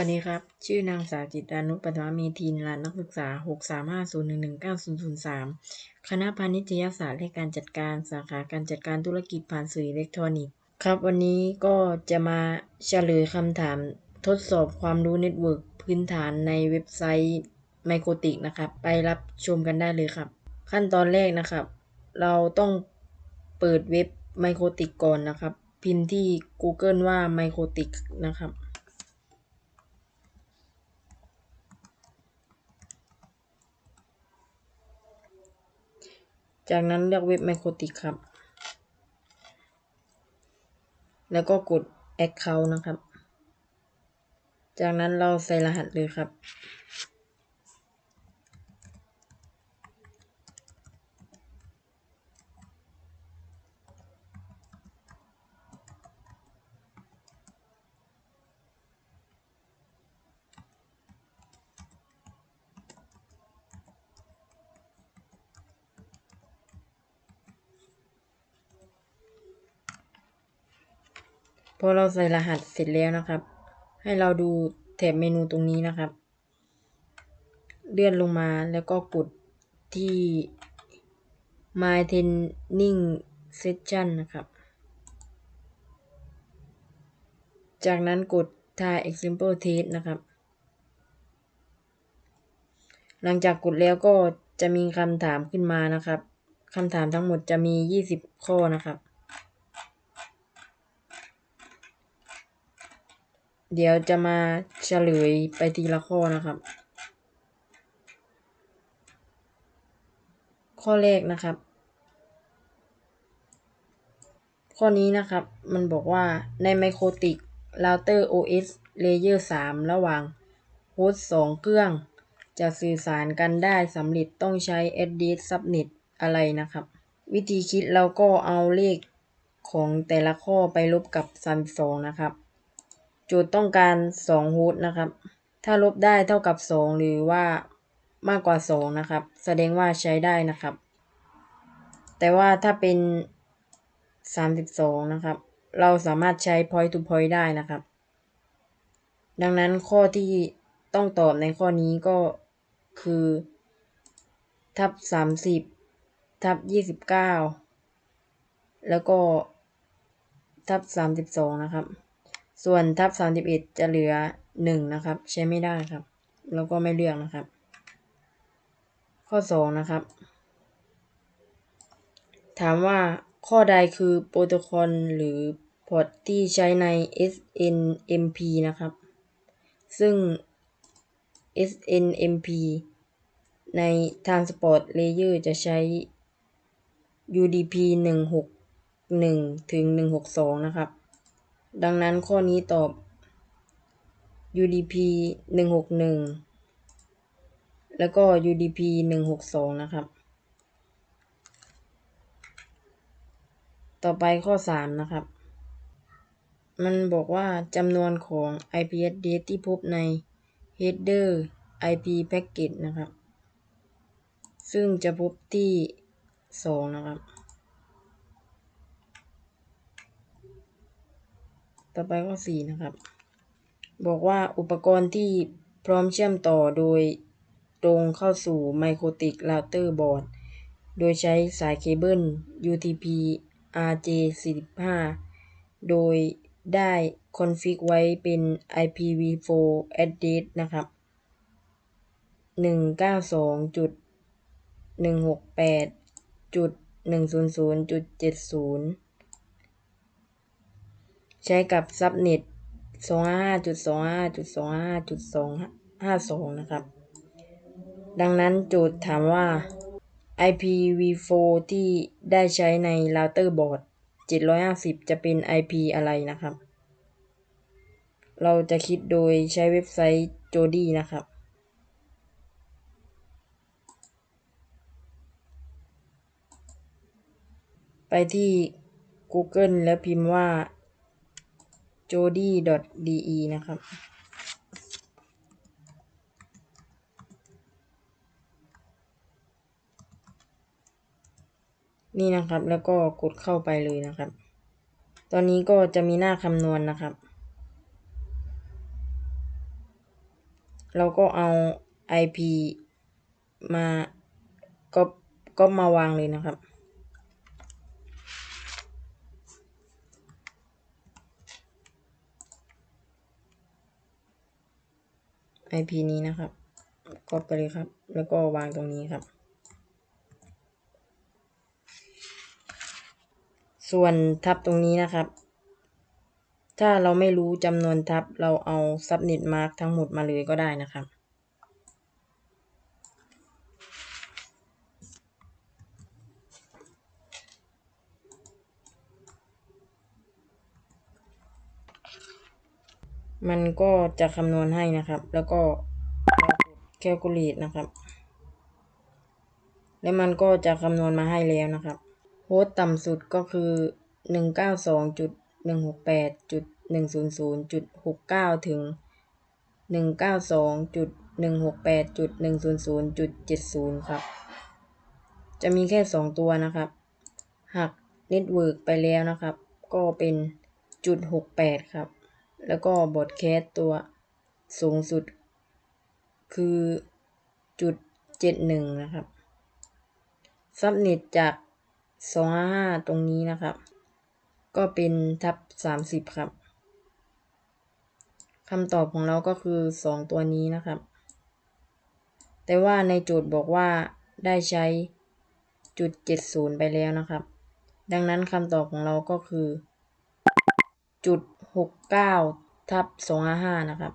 วัสดีครับ ชื่อนางสาวจิตานุปัทมเมธีนรานนักศึกษา 635011900คณะพาณิชยศาสตร์และการจัดการสาขาการจัดการธุรกิจผ่านสื่ออิเล็กทรอนิกส์ ครับวันนี้ก็จะมาเฉลยคำถามทดสอบความรู้เน็ตเวิร์กพื้นฐานในเว็บไซต์ไมโครติกนะครับ ไปรับชมกันได้เลยครับ ขั้นตอนแรกนะครับ เราต้องเปิดเว็บไมโครติกก่อนนะครับ พิมพ์ที่ Google ว่าไมโครติกนะครับ จากนั้นเลือกเว็บไมโครติกครับ แล้วก็กด Account นะครับ จากนั้นเราใส่รหัสเลยครับ พอเราใส่รหัสเสร็จแล้วนะครับ ให้เราดูแถบเมนูตรงนี้นะครับ เลื่อนลงมาแล้วก็กดที่ My Training Session นะครับ จากนั้นกด Try Example Test นะครับ หลังจากกดแล้วก็จะมีคำถามขึ้นมานะครับคำถามทั้งหมดจะมี 20 ข้อนะครับ เดี๋ยวจะมาเฉลยไปทีละข้อนะครับ ข้อแรกนะครับ ข้อนี้นะครับมันบอกว่าในไมโครติกเราเตอร์ OS Layer 3ระหว่างโฮสต์2เครื่อง จะสื่อสารกันได้สำเร็จต้องใช้ address subnet อะไรนะครับ วิธีคิดเราก็เอาเลขของแต่ละข้อไปลบกับ32นะครับ โจทย์ต้องการ2โฮสต์นะครับ ถ้าลบได้เท่ากับ 2 หรือว่ามากกว่า 2 นะครับ แสดงว่าใช้ได้นะครับ แต่ว่าถ้าเป็น 32 นะครับ เราสามารถใช้ point to point ได้นะครับ ดังนั้นข้อที่ต้องตอบในข้อนี้ก็คือ ทับ 30 ทับ 29 แล้วก็ทับ 32 นะครับ ส่วนทับ31จะเหลือ1นะครับ ใช้ไม่ได้ครับ แล้วก็ไม่เลือกนะครับ ข้อ2นะครับ ถามว่าข้อใดคือโปรโตคอลหรือพอร์ตที่ใช้ใน SNMP นะครับ ซึ่ง SNMP ใน Transport Layer จะใช้ UDP 161ถึง162 นะครับ ดังนั้นข้อนี้ตอบ UDP 161 แล้วก็ UDP 162 นะครับ ต่อไปข้อ 3 นะครับ มันบอกว่าจำนวนของ IP address ที่พบใน header IP packet นะครับ ซึ่งจะพบที่ 2 นะครับ ต่อไปข้อ4นะครับ บอกว่าอุปกรณ์ที่พร้อมเชื่อมต่อโดยตรงเข้าสู่ไมโครติกเราเตอร์บอร์ด โดยใช้สายเคเบิล UTP RJ45 โดยได้คอนฟิกไว้เป็น IPv4 address นะครับ 192.168.100.70 ใช้กับ subnet 255.255.252 นะครับ ดังนั้นโจทย์ถามว่า IPv4 ที่ได้ใช้ในเราเตอร์บอร์ด750 จะเป็น IP อะไรนะครับ เราจะคิดโดยใช้เว็บไซต์ Jody นะครับ ไปที่ Google แล้วพิมพ์ว่า jody.de นะครับ นี่นะครับแล้วก็กดเข้าไปเลยนะครับ ตอนนี้ก็จะมีหน้าคำนวณนนะครับ เราก็เอา IP มาก็ก็มาวางเลยนะครับ IP นี้นะครับกดไปเลยครับ แล้วก็วางตรงนี้ครับ ส่วนทับตรงนี้นะครับ ถ้าเราไม่รู้จำนวนทับเราเอาซับนิดมาร์กทั้งหมดมาเลยก็ได้นะครับ มันก็จะคำนวณให้นะครับ แล้วก็เรากด calculate นะครับ แล้วมันก็จะคำนวณมาให้แล้วนะครับโฮสต์ต่ำสุดก็คือ 192.168.100.69 ถึง 192.168.100.70 ครับ จะมีแค่ 2 ตัวนะครับ หักเน็ตเวิร์กไปแล้วนะครับ ก็เป็นจุด68 ครับ แล้วก็บอดแคสตัวสูงสุด คือจุด71นะครับ ซับเน็ตจาก255ตรงนี้นะครับ ก็เป็นทับ30ครับคำตอบของเราก็คือ2ตัวนี้นะครับ แต่ว่าในโจทย์บอกว่าได้ใช้จุด70ไปแล้วนะครับ ดังนั้นคำตอบของเราก็คือ จุด 69ทับ255นะครับ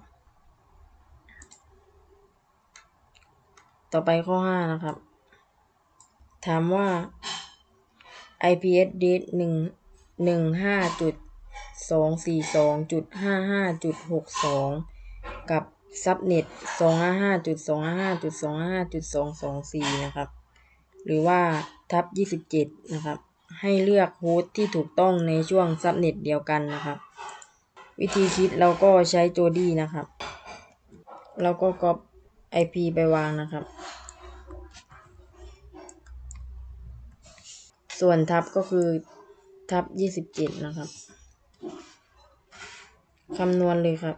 ต่อไปข้อ5นะครับ ถามว่า IP address หนึ่งหนึ่งห้าจุดสองสี่สองจุดห้าห้าจุดหกสองกับ subnet สองห้าห้าจุดสองห้าห้าจุดสองห้าจุดสองสองสี่นะครับ หรือว่าทับยี่สิบเจ็ดนะครับ ให้เลือกโฮสต์ที่ถูกต้องในช่วง subnet เดียวกันนะครับ วิธีคิดเราก็ใช้โจดี้นะครับ เราก็ก๊อป IP ไปวางนะครับ ส่วนทับก็คือทับยี่สิบเจ็ดนะครับคำนวณเลยครับ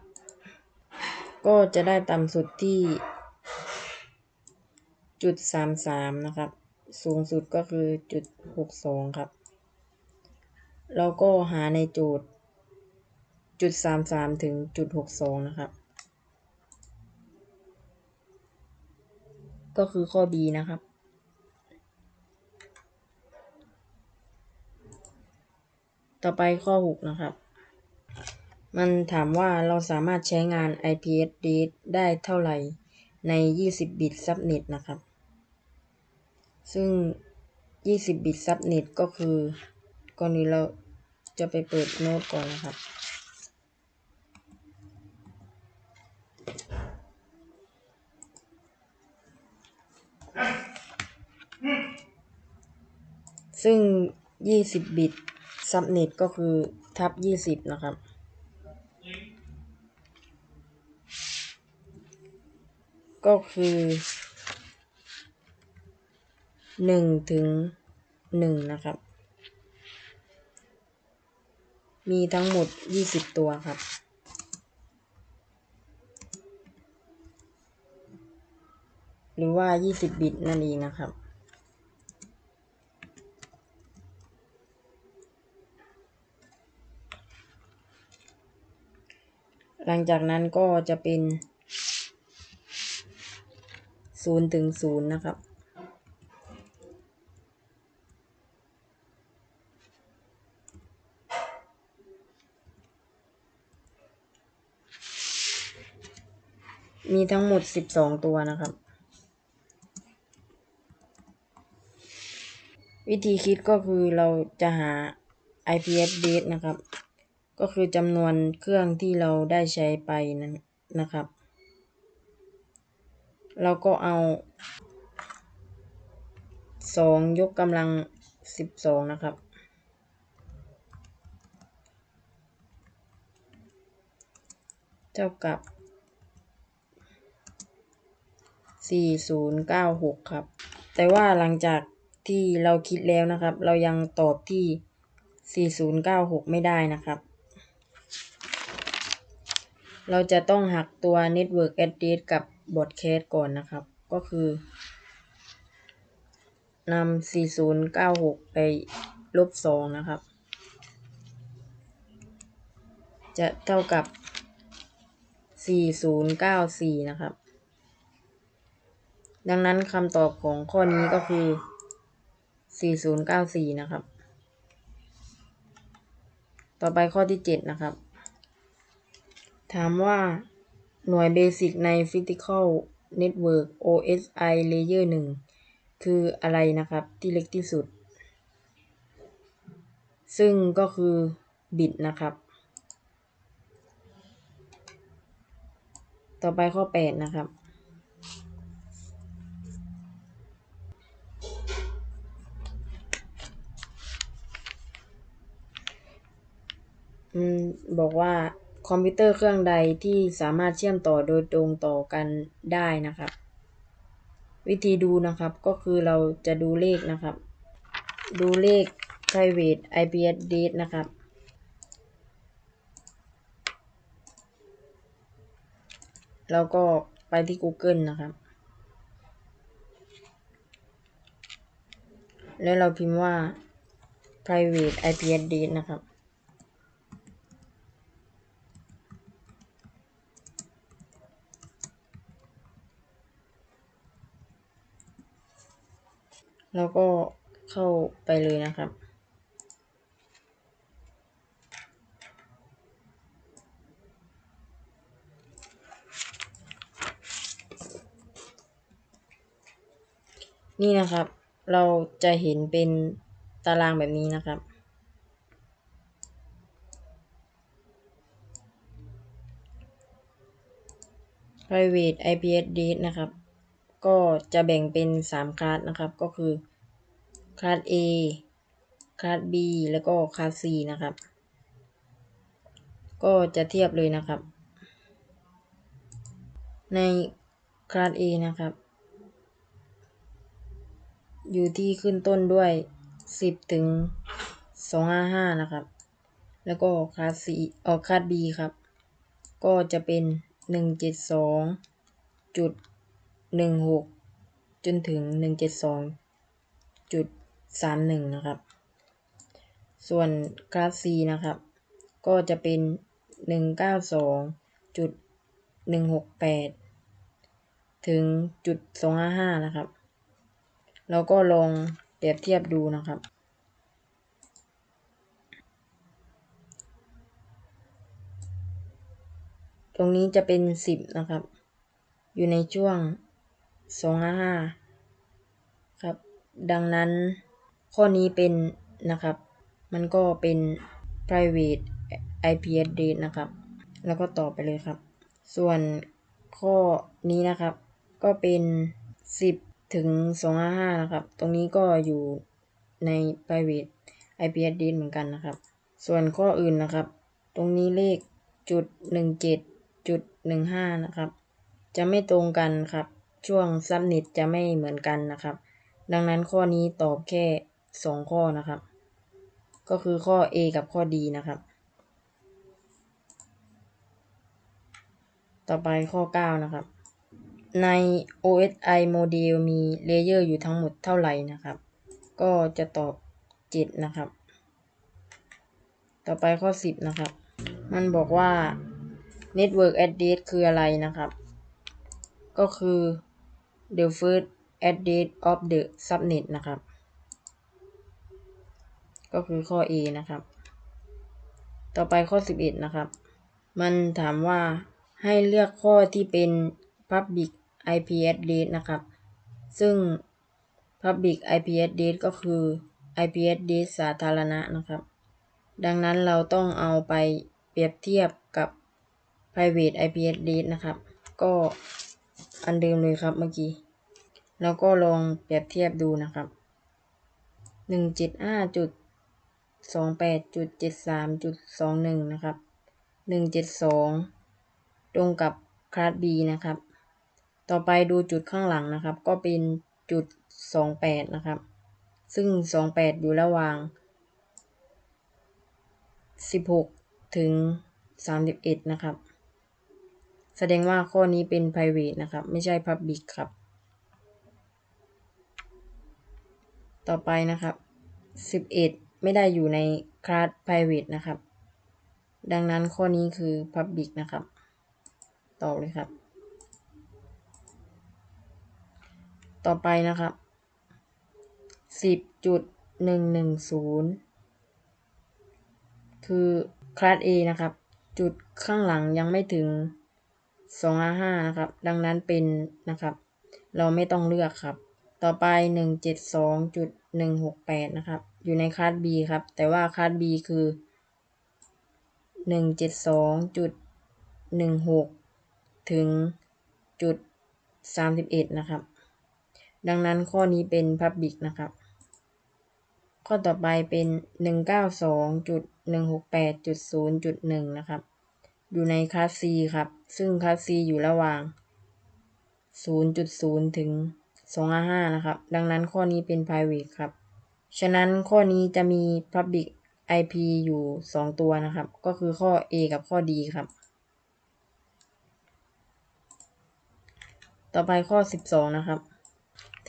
ก็จะได้ต่ำสุดที่จุดสามสามนะครับ สูงสุดก็คือจุดหกสองครับเราก็หาในโจทย์ จุดสามสามถึงจุดหกสองนะครับ ก็คือข้อ B นะครับ ต่อไปข้อ 6 นะครับ มันถามว่าเราสามารถใช้งาน IP address ได้เท่าไหร่ใน 20 บิต subnet นะครับ ซึ่ง 20 บิต subnet ก็คือก่อนนี้เราจะไปเปิดโน้ตก่อนนะครับ ซึ่ง 20 บิต subnet ก็คือทับ 20 นะครับ ก็คือ1ถึง1นะครับ มีทั้งหมด 20 ตัวครับหรือว่า 20 บิตนั่นเองนะครับ หลังจากนั้นก็จะเป็น0ถึง0นะครับ มีทั้งหมด12ตัวนะครับ วิธีคิดก็คือเราจะหา IP address นะครับ ก็คือจำนวนเครื่องที่เราได้ใช้ไปนั้นนะครับ เราก็เอา2ยกกำลัง12นะครับ เท่ากับ4096ครับ แต่ว่าหลังจากที่เราคิดแล้วนะครับ เรายังตอบที่ 4096 ไม่ได้นะครับ เราจะต้องหักตัว Network Address กับ Broadcast ก่อนนะครับ ก็คือนำ4096 ไปลบ 2 นะครับ จะเท่ากับ 4094 นะครับ ดังนั้นคำตอบของข้อนี้ก็คือ 4094 นะครับ ต่อไปข้อที่ 7 นะครับ ถามว่าหน่วยเบสิกใน Physical Network OSI Layer 1 คืออะไรนะครับที่เล็กที่สุด ซึ่งก็คือบิตนะครับ ต่อไปข้อ 8 นะครับ อืม บอกว่า คอมพิวเตอร์เครื่องใดที่สามารถเชื่อมต่อโดยตรงต่อกันได้นะครับ วิธีดูนะครับก็คือเราจะดูเลขนะครับ ดูเลข private IP address นะครับ แล้วก็ไปที่ Google นะครับ แล้วเราพิมพ์ว่า private IP address นะครับ แล้วก็เข้าไปเลยนะครับ นี่นะครับ เราจะเห็นเป็นตารางแบบนี้นะครับ private IP address นะครับ ก็จะแบ่งเป็น3คลาสนะครับ ก็คือคลาส A คลาส B แล้วก็คลาส C นะครับ ก็จะเทียบเลยนะครับ ในคลาส A นะครับ อยู่ที่ขึ้นต้นด้วย 10 ถึง 255 นะครับ แล้วก็คลาส C ออคลาส B ครับ ก็จะเป็น 172จุด 16จนถึง172จุด31นะครับ ส่วนคลาส C นะครับ ก็จะเป็น192จุด168ถึงจุด255นะครับเราก็ลองเปรียบเทียบดูนะครับ ตรงนี้จะเป็น10นะครับ อยู่ในช่วง 255ครับ ดังนั้นข้อนี้เป็นนะครับ มันก็เป็น private IP address นะครับ แล้วก็ต่อไปเลยครับ ส่วนข้อนี้นะครับ ก็เป็น 10 ถึง 255 นะครับ ตรงนี้ก็อยู่ใน private IP address เหมือนกันนะครับ ส่วนข้ออื่นนะครับ ตรงนี้เลขจุด17จุด15นะครับ จะไม่ตรงกันครับ ช่วงซับเน็ตจะไม่เหมือนกันนะครับ ดังนั้นข้อนี้ตอบแค่ 2 ข้อนะครับ ก็คือข้อ A กับข้อ D นะครับ ต่อไปข้อ 9 นะครับ ใน OSI โมเดลมีเลเยอร์อยู่ทั้งหมดเท่าไหร่นะครับ ก็จะตอบ 7 นะครับ ต่อไปข้อ 10 นะครับ มันบอกว่า Network Address คืออะไรนะครับ ก็คือ the first address of the subnet นะครับ ก็คือข้อ A นะครับ ต่อไปข้อ 11 นะครับ มันถามว่าให้เลือกข้อที่เป็น public IP address นะครับ ซึ่ง public IP address ก็คือ IP address สาธารณะนะครับ ดังนั้นเราต้องเอาไปเปรียบเทียบกับ private IP address นะครับ ก็อันเดิมเลยครับเมื่อกี้ แล้วก็ลองเปรียบเทียบดูนะครับ 175จุด28จุด73จุด21 นะครับ 172 ตรงกับคลาส B นะครับ ต่อไปดูจุดข้างหลังนะครับ ก็เป็นจุด 28 นะครับ ซึ่ง 28 อยู่ระหว่าง 16 ถึง 31 นะครับ แสดงว่าข้อนี้เป็น private นะครับ ไม่ใช่ public ครับ ต่อไปนะครับ11ไม่ได้อยู่ในคลาส private นะครับ ดังนั้นข้อนี้คือ public นะครับต่อเลยครับ ต่อไปนะครับ10.110คือคลาส A นะครับ จุดข้างหลังยังไม่ถึง255นะครับ ดังนั้นเป็นนะครับ เราไม่ต้องเลือกครับ ต่อไป 172.168 นะครับ อยู่ในคลาส B ครับ แต่ว่าคลาส B คือ 172.16 ถึงจุด31 นะครับ ดังนั้นข้อนี้เป็น Public นะครับ ข้อต่อไปเป็น 192.168.0.1 นะครับ อยู่ในคลาส C ครับ ซึ่งคลาส C อยู่ระหว่าง 0.0 ถึง0.1 255นะครับ ดังนั้นข้อนี้เป็น private ครับ ฉะนั้นข้อนี้จะมี public IP อยู่ 2 ตัวนะครับ ก็คือข้อ A กับข้อ D ครับ ต่อไปข้อ 12 นะครับ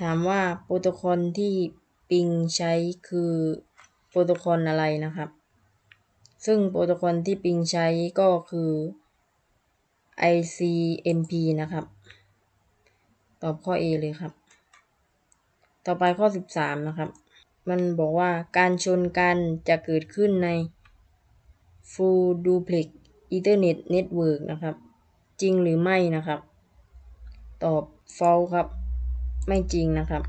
ถามว่าโปรโตคอลที่ปิงใช้คือโปรโตคอลอะไรนะครับ ซึ่งโปรโตคอลที่ปิงใช้ก็คือ ICMP นะครับ ตอบข้อ A เลยครับ ต่อไปข้อ 13 นะครับ มันบอกว่าการชนกันจะเกิดขึ้นใน Full Duplex Ethernet Network นะครับ จริงหรือไม่นะครับ ตอบ false ครับ ไม่จริงนะครับ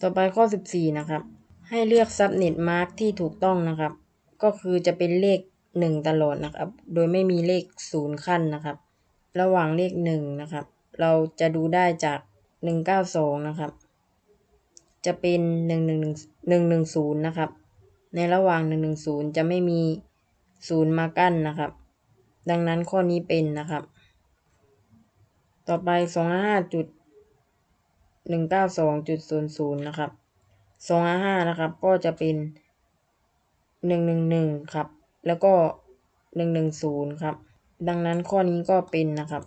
ต่อไปข้อ 14 นะครับ ให้เลือก subnet mark ที่ถูกต้องนะครับ ก็คือจะเป็นเลข 1 ตลอดนะครับ โดยไม่มีเลข 0 ขั้นนะครับ ระหว่างเลข 1 นะครับ เราจะดูได้จาก 192 นะครับ จะเป็น 111 110 นะครับ ในระหว่าง 110 จะไม่มี0มากั้นนะครับ ดังนั้นข้อนี้เป็นนะครับ ต่อไป 255.192.00 นะครับ 255 นะครับ ก็จะเป็น 111 ครับ แล้วก็ 110 ครับ ดังนั้นข้อนี้ก็เป็นนะครับ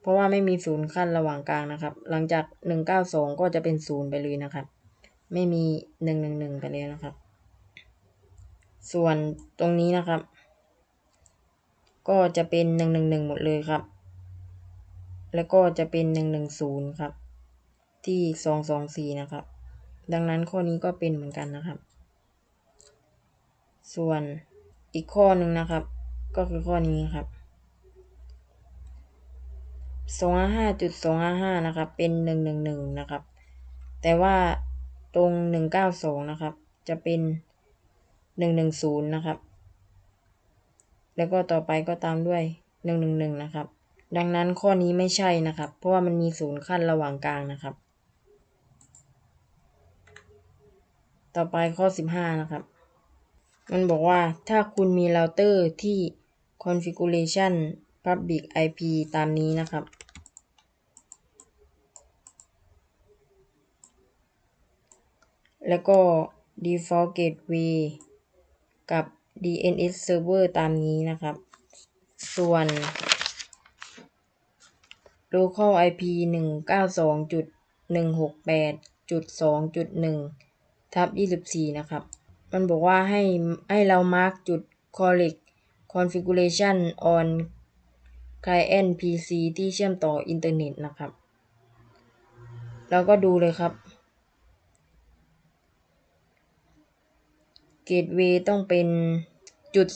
เพราะว่าไม่มีศูนย์ขั้นระหว่างกลางนะครับ หลังจาก 192 ก็จะเป็น0ไปเลยนะครับ ไม่มี 111 ไปเลยนะครับ ส่วนตรงนี้นะครับ ก็จะเป็น 111 หมดเลยครับ แล้วก็จะเป็น 110 ครับ ที่ 224 นะครับ ดังนั้นข้อนี้ก็เป็นเหมือนกันนะครับ ส่วนอีกข้อหนึ่งนะครับ ก็คือข้อนี้ครับ 255.255นะครับ เป็น111นะครับ แต่ว่าตรง192นะครับ จะเป็น110นะครับ แล้วก็ต่อไปก็ตามด้วย111นะครับ ดังนั้นข้อนี้ไม่ใช่นะครับ เพราะว่ามันมีศูนย์ขั้นระหว่างกลางนะครับ ต่อไปข้อ15นะครับ มันบอกว่าถ้าคุณมีเราเตอร์ที่ configuration public IP ตามนี้นะครับ แล้วก็ default gateway กับ DNS server ตามนี้นะครับ ส่วน local IP 192.168.2.1ทับ24 นะครับ มันบอกว่าให้ให้เรา mark จุด correct configuration on client PC ที่เชื่อมต่ออินเทอร์เน็ตนะครับ เราก็ดูเลยครับ gateway ต้องเป็นจุด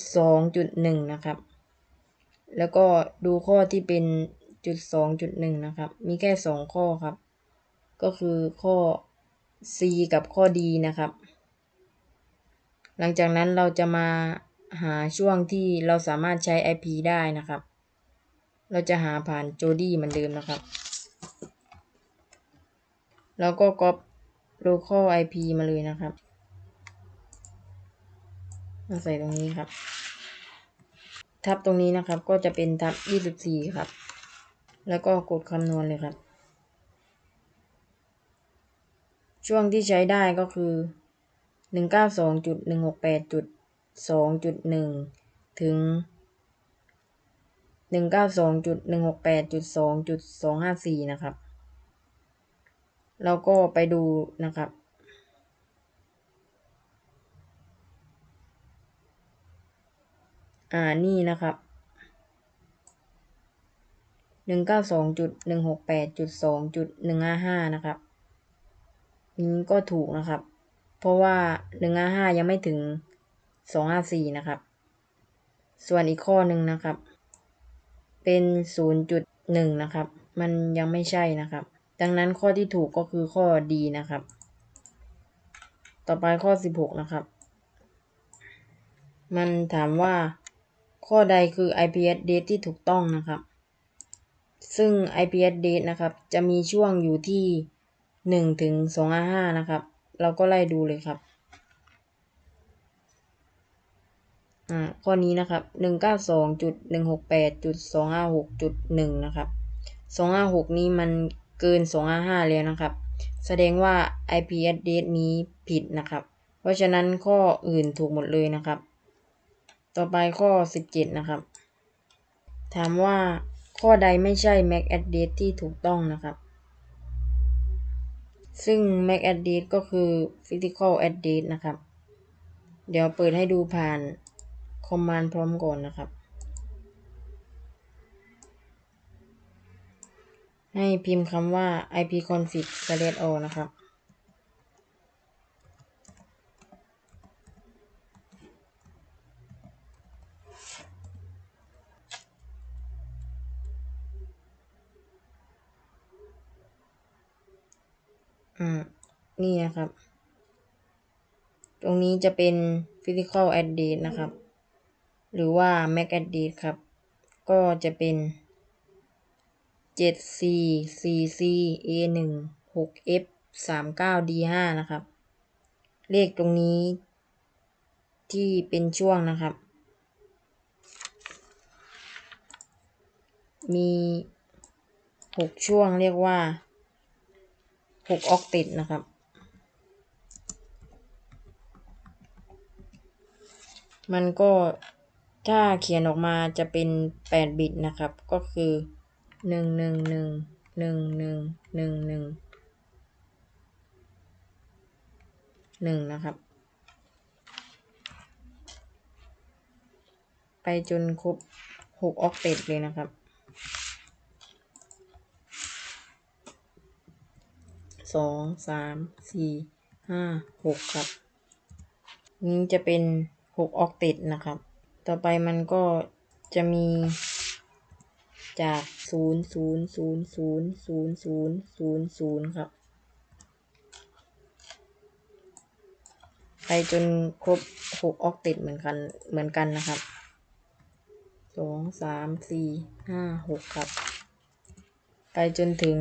2.1นะครับ แล้วก็ดูข้อที่เป็นจุด2.1นะครับ มีแค่2ข้อครับ ก็คือข้อ C กับข้อ D นะครับ หลังจากนั้นเราจะมาหาช่วงที่เราสามารถใช้ IP ได้นะครับ เราจะหาผ่าน Jody เหมือนเดิมนะครับ แล้วก็ copy local IP มาเลยนะครับ มาใส่ตรงนี้ครับ ทับตรงนี้นะครับ ก็จะเป็นทับ24ครับ แล้วก็กดคำนวณเลยครับ ช่วงที่ใช้ได้ก็คือ192.168.2.1ถึงหนึ่งเก้าสองจุดหนึ่งหกแปดจุดสองจุดสองห้าสี่นะครับเราก็ไปดูนะครับ อ่านี่นะครับหนึ่งเก้าสองจุดหนึ่งหกแปดจุดสองจุดหนึ่งห้าห้านะครับนี้ก็ถูกนะครับ เพราะว่าหนึ่งห้าห้ายังไม่ถึงสองห้าสี่นะครับ ส่วนอีกข้อหนึ่งนะครับ เป็นศูนย์จุดหนึ่งนะครับ มันยังไม่ใช่นะครับ ดังนั้นข้อที่ถูกก็คือข้อดีนะครับ ต่อไปข้อสิบหกนะครับ มันถามว่า ข้อใดคือ IP address ที่ถูกต้องนะครับ ซึ่ง IP address นะครับ จะมีช่วงอยู่ที่หนึ่งถึงสองห้านะครับ เราก็ไล่ดูเลยครับอ่าข้อนี้นะครับหนึ่งเก้าสองจุดหนึ่งหกแปดจุดสองห้าหกจุดหนึ่งนะครับสองห้าหกนี้มันเกินสองห้าห้าแล้วนะครับ แสดงว่า IP address นี้ผิดนะครับ เพราะฉะนั้นข้ออื่นถูกหมดเลยนะครับ ต่อไปข้อสิบเจ็ดนะครับ ถามว่าข้อใดไม่ใช่ MAC address ที่ถูกต้องนะครับ ซึ่ง MAC address ก็คือ physical address นะครับ เดี๋ยวเปิดให้ดูผ่าน command พร้อมก่อนนะครับ ให้พิมพ์คำว่า ipconfig/all นะครับ อ่า นี่นะครับ ตรงนี้จะเป็น physical address นะครับ หรือว่า MAC address ครับ ก็จะเป็น7 c 4 c a 1 6 f 3 9 d 5 นะครับ เลขตรงนี้ ที่เป็นช่วงนะครับ มี 6 ช่วงเรียกว่า 6ออกติดนะครับ มันก็ถ้าเขียนออกมาจะเป็น8บิตนะครับ ก็คือหนึ่งหนึ่งหนึ่งหนึ่งหนึ่งหนึ่งหนึ่งหนึ่งนะครับ ไปจนครบ6ออกเต็ดเลยนะครับ สองสามสี่ห้าหกครับ นี้จะเป็นหกออกเต็ดนะครับ ต่อไปมันก็จะมีจากศูนย์ศูนย์ศูนย์ศูนย์ศูนย์ศูนย์ศูนย์ศูนย์ครับ ไปจนครบหกออกต็ดเหมือนกันเหมือนกันนะครับสองสามสี่ห้าหกครับ ไปจนถึง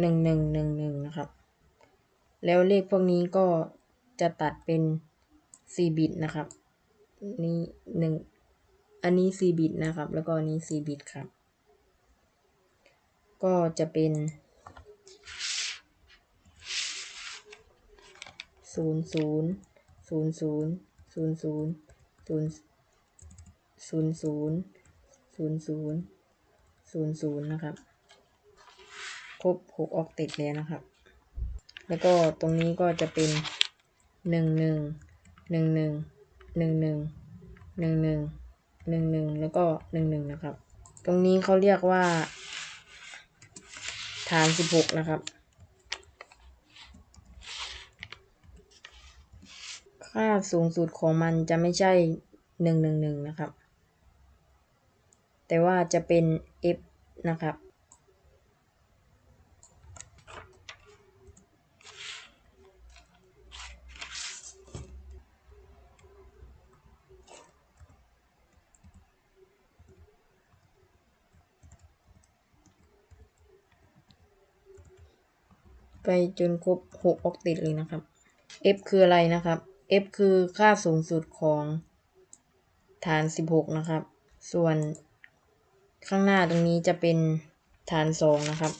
หนึ่งหนึ่งหนึ่งหนึ่งนะครับ แล้วเลขพวกนี้ก็จะตัดเป็น 4 บิตนะครับ นี่หนึ่งอันนี้ 4 บิตนะครับ แล้วก็อันนี้ 4 บิตครับ ก็จะเป็น 0 0 0 0 0 0 0 0 0 0 0 0 0 นะครับ ครบ 6 ออกติดแล้วนะครับ แล้วก็ตรงนี้ก็จะเป็นหนึ่งหนึ่งหนึ่งหนึ่งหนึ่งหนึ่งหนึ่งหนึ่งหนึ่งหนึ่งแล้วก็หนึ่งหนึ่งนะครับ ตรงนี้เขาเรียกว่า ฐานสิบหกนะครับ ค่าสูงสุดของมันจะไม่ใช่หนึ่งหนึ่งหนึ่งนะครับ แต่ว่าจะเป็น f นะครับ ไปจนครบหกออกติดเลยนะครับ f คืออะไรนะครับ f คือค่าสูงสุดของฐาน16นะครับ ส่วนข้างหน้าตรงนี้จะเป็นฐาน2นะครับ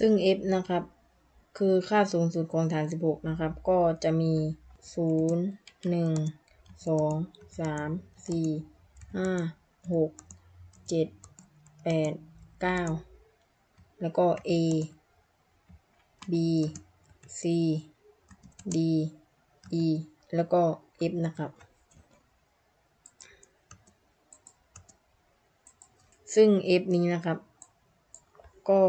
ซึ่ง f นะครับ คือค่าสูงสุดของฐาน 16 นะครับ ก็จะมี 0 1 2 3 4 5 6 7 8 9 แล้วก็ a b c d e แล้วก็ f นะครับซึ่ง f นี้นะครับ ก็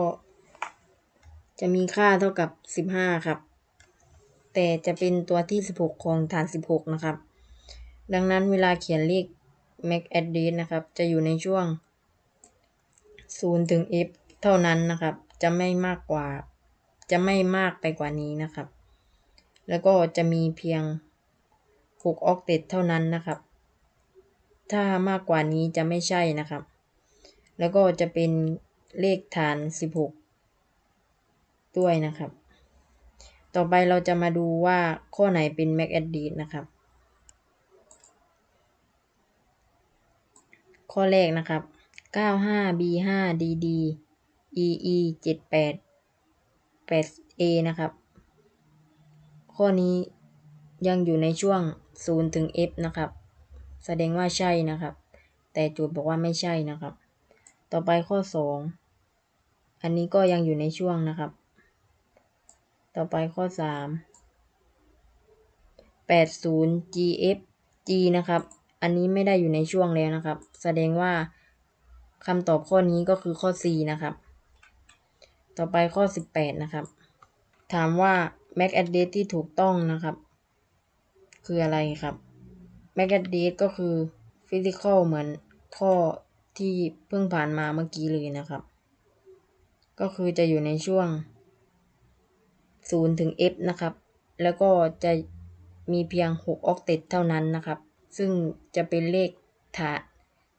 จะมีค่าเท่ากับ 15 ครับ แต่จะเป็นตัวที่ 16 ของฐาน 16 นะครับ ดังนั้นเวลาเขียนเลข MAC address นะครับ จะอยู่ในช่วง 0 ถึง f เท่านั้นนะครับ จะไม่มากกว่า จะไม่มากไปกว่านี้นะครับ แล้วก็จะมีเพียง6 octet เท่านั้นนะครับ ถ้ามากกว่านี้จะไม่ใช่นะครับ แล้วก็จะเป็นเลขฐาน 16 ด้วยนะครับ ต่อไปเราจะมาดูว่าข้อไหนเป็น MAC address นะครับ ข้อแรกนะครับ 95B5 DD EE 78 8A นะครับ ข้อนี้ยังอยู่ในช่วง 0 ถึง F นะครับ แสดงว่าใช่นะครับ แต่โจทย์บอกว่าไม่ใช่นะครับ ต่อไปข้อ 2 อันนี้ก็ยังอยู่ในช่วงนะครับ ต่อไปข้อ3 80 GF G นะครับ อันนี้ไม่ได้อยู่ในช่วงแล้วนะครับ แสดงว่าคำตอบข้อนี้ก็คือข้อ C นะครับ ต่อไปข้อ18นะครับ ถามว่า MAC address ที่ถูกต้องนะครับ คืออะไรครับ MAC address ก็คือ physical เหมือนข้อที่เพิ่งผ่านมาเมื่อกี้เลยนะครับ ก็คือจะอยู่ในช่วง 0ถึง F นะครับ แล้วก็จะมีเพียง6 octet เท่านั้นนะครับ ซึ่งจะเป็นเลขฐาน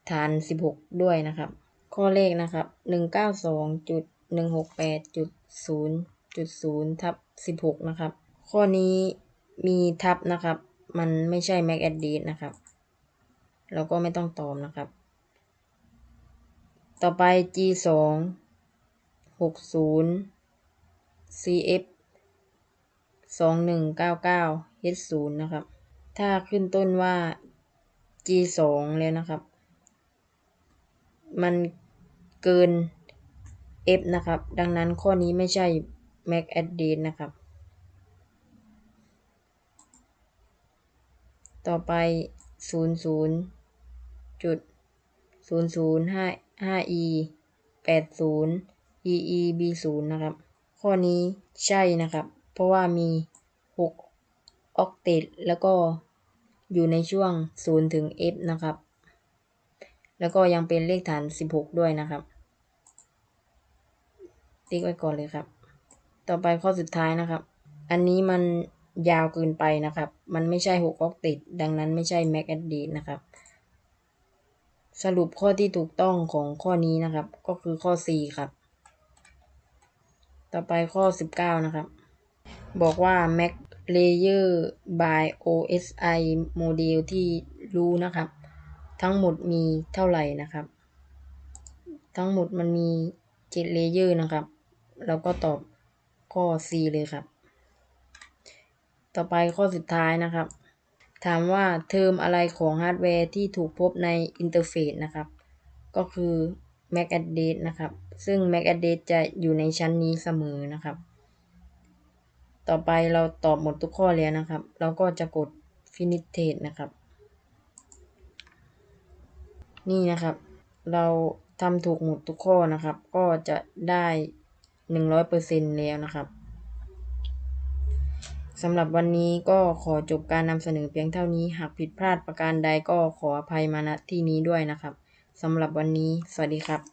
ฐาน 16 ด้วยนะครับ ข้อเลขนะครับ 192.168.0.0ทับ16 นะครับ ข้อนี้มีทับนะครับ มันไม่ใช่ MAC address นะครับเราก็ไม่ต้องตอบนะครับ ต่อไป G 2 60 CF สองหนึ่งเก้าเก้า H 0นย์นะครับ ถ้าขึ้นต้นว่า G 2แล้วนะครับ มันเกิน F นะครับ ดังนั้นข้อนี้ไม่ใช่ MAC address นะครับ ต่อไป00จุด005 5e 80 ee b 0นะครับ ข้อนี้ใช่นะครับ เพราะว่ามี6 octet แล้วก็อยู่ในช่วง 0 ถึง f นะครับ แล้วก็ยังเป็นเลขฐาน 16 ด้วยนะครับ ติ๊กไว้ก่อนเลยครับ ต่อไปข้อสุดท้ายนะครับ อันนี้มันยาวเกินไปนะครับ มันไม่ใช่6 octet ดังนั้นไม่ใช่ MAC a d d นะครับ สรุปข้อที่ถูกต้องของข้อนี้นะครับ ก็คือข้อ C ครับ ต่อไปข้อ 19 นะครับ บอกว่า Mac Layer by OSI Model ที่รู้นะครับ ทั้งหมดมีเท่าไหร่นะครับ ทั้งหมดมันมี7 Layer นะครับ เราก็ตอบข้อ C เลยครับ ต่อไปข้อสุดท้ายนะครับ ถามว่าเทอมอะไรของฮาร์ดแวร์ที่ถูกพบในอินเทอร์เฟซนะครับ ก็คือ MAC address นะครับ ซึ่ง MAC address จะอยู่ในชั้นนี้เสมอนะครับ ต่อไปเราตอบหมดทุกข้อแล้วนะครับ เราก็จะกด finish test นะครับ นี่นะครับ เราทำถูกหมดทุกข้อนะครับ ก็จะได้100%แล้วนะครับสำหรับวันนี้ก็ขอจบการนำเสนอเพียงเท่านี้ หากผิดพลาดประการใดก็ขออภัยมาณที่นี้ด้วยนะครับสำหรับวันนี้ สวัสดีครับ